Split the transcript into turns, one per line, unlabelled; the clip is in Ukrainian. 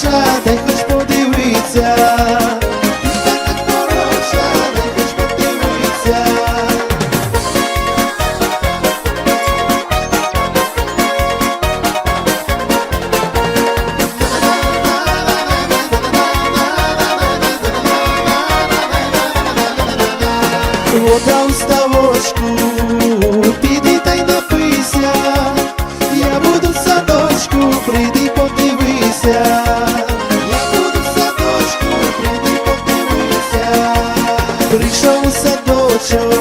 Ти хороша, дай хоч подивися. Вода у ставочку, піди та я буду садочку, прийди подивися, Prišao sa doćao